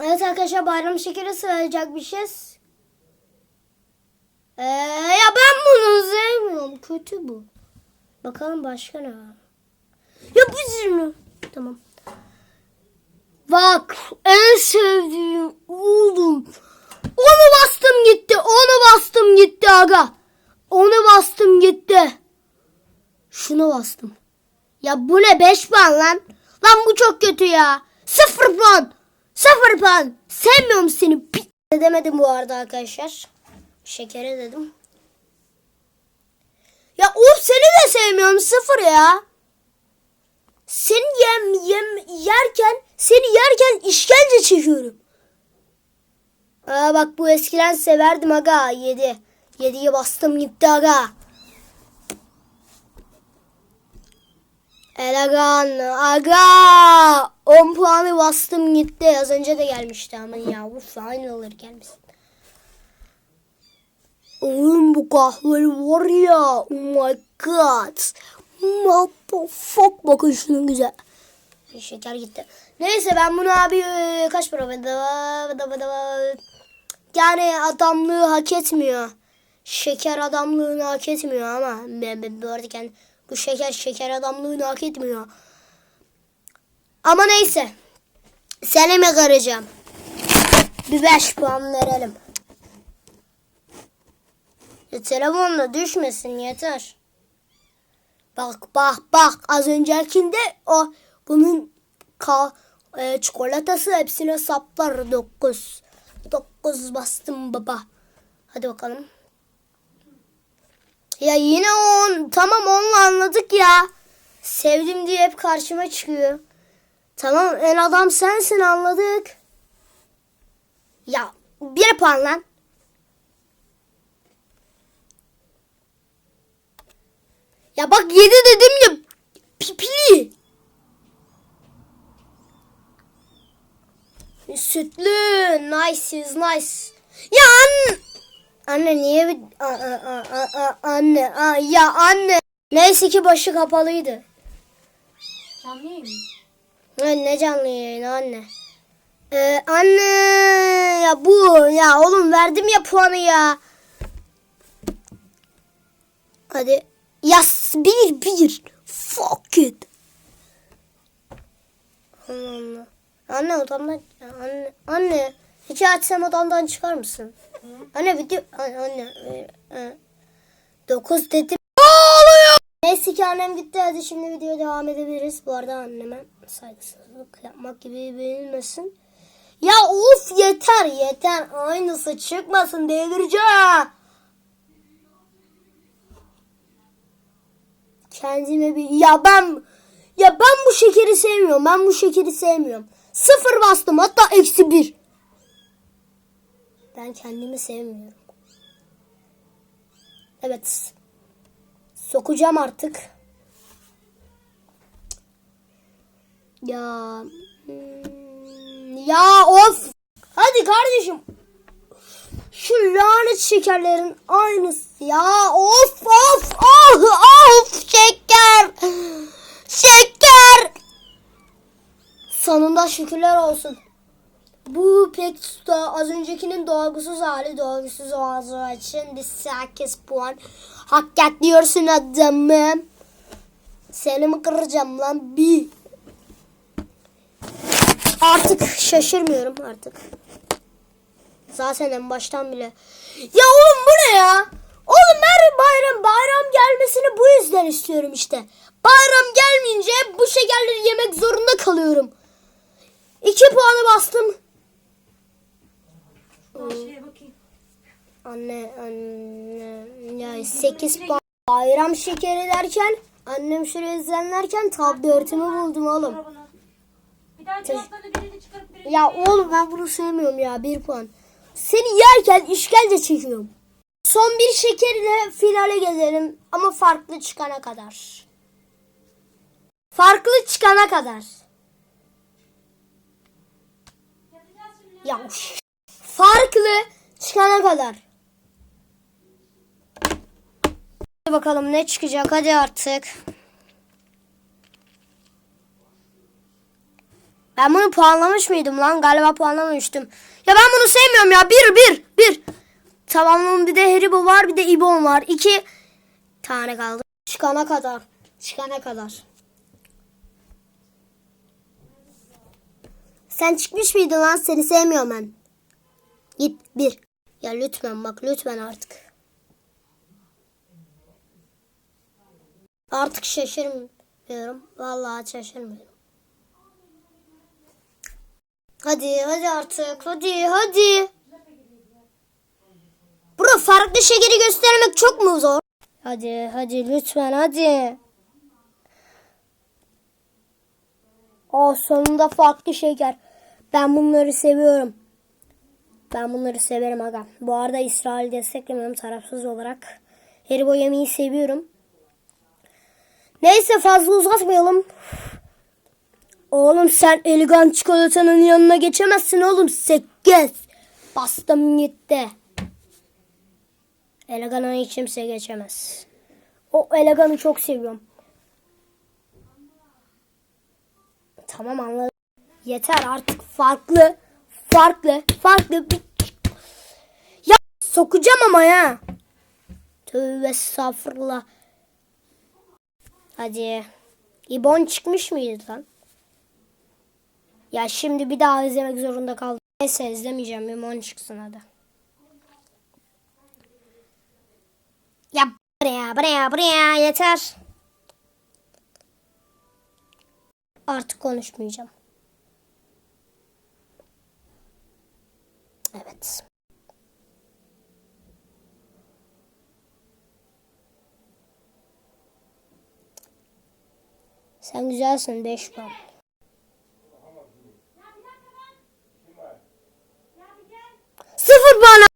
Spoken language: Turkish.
Evet arkadaşlar bayram şekeri sığacakmışız. Ee, ya ben bunu sevmiyorum. Kötü bu. Bakalım başka ne var. Ya bu zirmi. Tamam. Bak en sevdiğim oğlum. Onu bastım gitti. Onu bastım gitti aga. Onu bastım gitti. Şunu bastım. Ya bu ne 5 puan lan? Lan bu çok kötü ya. 0 puan. 0 puan. Sevmiyorum seni. Pi- Demedim bu arada arkadaşlar. Şekere dedim. Ya of seni de sevmiyorum. Sıfır ya. Seni yem, yem yerken seni yerken işkence çekiyorum. Aa bak bu eskiden severdim aga. 7. 7'ye bastım gitti aga. Elegan aga 10 puanı bastım gitti az önce de gelmişti ama ya uf aynı olur gelmesin. Oğlum bu kahve var ya oh my god. Motherfuck bakın şunun güzel. Şeker gitti. Neyse ben bunu abi e, kaç para bedava. Yani adamlığı hak etmiyor. Şeker adamlığını hak etmiyor ama ben, ben bu arada bu şeker şeker adamlığını hak etmiyor. Ama neyse. Seni mi kıracağım? Bir beş puan verelim. Ya telefonla düşmesin yeter. Bak bak bak az öncekinde o bunun ka, e, çikolatası hepsine saplar 9. 9 bastım baba. Hadi bakalım. Ya yine on. Tamam onunla anladık ya. Sevdim diye hep karşıma çıkıyor. Tamam en adam sensin anladık. Ya bir puan lan. Ya bak yedi dedim ya. Pipili. Sütlü. Nice is nice. Ya anne. Anne niye. A, a, a, a, anne. A, ya anne. Neyse ki başı kapalıydı. Canlı yayın mı? Ne, ne canlı yayını anne. Ee, anne ya bu ya oğlum verdim ya puanı ya. Hadi. Yas bir bir. Fuck it. Allah. Anne odamdan anne anne hiç açsam odamdan çıkar mısın? Anne video anne, anne e, e. dokuz dedim. Neyse ki annem gitti hadi şimdi videoya devam edebiliriz. Bu arada anneme saygısızlık yapmak gibi bilmesin. Ya of yeter yeter aynısı çıkmasın delireceğim. Kendime bir ya ben ya ben bu şekeri sevmiyorum. Ben bu şekeri sevmiyorum. Sıfır bastım hatta eksi bir. Ben kendimi sevmiyorum. Evet. Sokacağım artık. Ya. hmm, Ya of. Hadi kardeşim. Şu lanet şekerlerin aynısı ya. Of of of of şeker. Şeker. Sonunda şükürler olsun. Bu pek az öncekinin dolgusuz hali dolgusuz olduğu için bir 8 puan hak ediyorsun adamım. Seni mi kıracağım lan bir. Artık şaşırmıyorum artık. Zaten en baştan bile. Ya oğlum bu ne ya? Oğlum her bayram bayram gelmesini bu yüzden istiyorum işte. Bayram gelmeyince bu şekerleri yemek zorunda kalıyorum. İki puanı bastım. Bakayım. Anne anne ya 8 puan. Bayram şekeri derken annem şuraya izlenlerken tab dörtümü buldum oğlum. Arabana. Bir daha cevaplarını birini çıkarıp birini Ya oğlum ben bunu sevmiyorum ya 1 puan. Seni yerken işkence çekiyorum. Son bir şekeriyle finale gelelim ama farklı çıkana kadar. Farklı çıkana kadar. Ya farklı çıkana kadar. Hadi bakalım ne çıkacak hadi artık. Ben bunu puanlamış mıydım lan? Galiba puanlamamıştım. Ya ben bunu sevmiyorum ya. Bir, bir, bir. Tamam bir de Haribo var bir de İbon var. İki tane kaldı. Çıkana kadar. Çıkana kadar. Sen çıkmış mıydın lan? Seni sevmiyorum ben. Git bir. Ya lütfen bak lütfen artık. Artık şaşırmıyorum. Vallahi şaşırmıyorum. Hadi hadi artık. Hadi hadi. Bro farklı şekeri göstermek çok mu zor? Hadi hadi lütfen hadi. Aa sonunda farklı şeker. Ben bunları seviyorum. Ben bunları severim aga. Bu arada İsrail desteklemiyorum tarafsız olarak. Haribo yemeği seviyorum. Neyse fazla uzatmayalım. Oğlum sen elegant çikolatanın yanına geçemezsin oğlum. Sekiz. Bastım gitti. Elegan'a hiç kimse geçemez. O eleganı çok seviyorum. Tamam anladım. Yeter artık farklı. Farklı. Farklı. Ya sokacağım ama ya. Tövbe estağfurullah. Hadi. İbon çıkmış mıydı lan? Ya şimdi bir daha izlemek zorunda kaldım. Neyse izlemeyeceğim. İbon çıksın hadi. Ya buraya buraya buraya yeter. Artık konuşmayacağım. Evet. Sen güzelsin 5 puan. Sıfır puan